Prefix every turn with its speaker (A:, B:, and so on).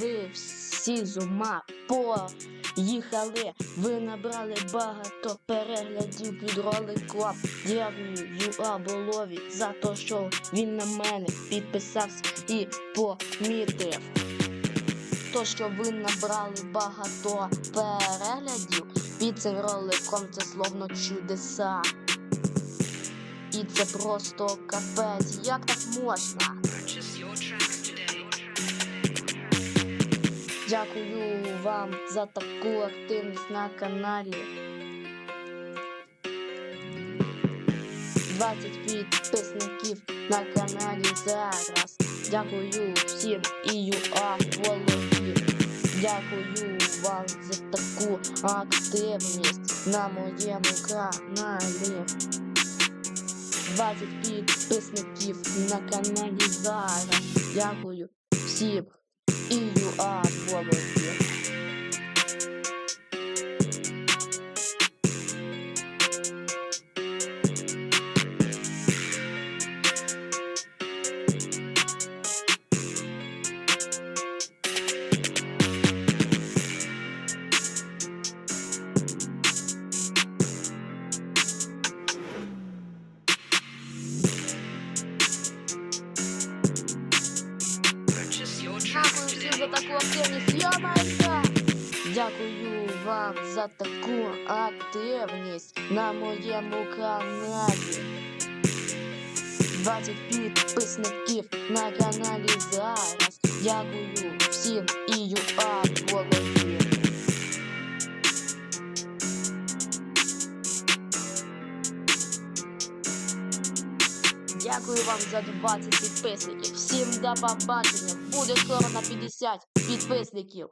A: ви всі з ума поїхали. Ви набрали багато переглядів під роликом. Дякую Юа Боломі за те, що він на мене підписався і помітив. То, що ви набрали багато переглядів під цим роликом, це словно чудеса. І це просто капець. Як так можна? Дякую вам за таку активність на каналі. 20 підписників на каналі зараз. Дякую всім і юа Володі. Дякую вам за таку активність на моєму каналі. 20 підписників на каналі зараз. Дякую всім і юа Володі. за
B: today.
A: таку активність. Йомайка! Дякую вам за таку активність на моєму каналі. 20 підписників на каналі зараз. Дякую всім і юа Володі. Дякую вам за 20 підписників. Всім до побачення. Буде скоро на 50 підписників.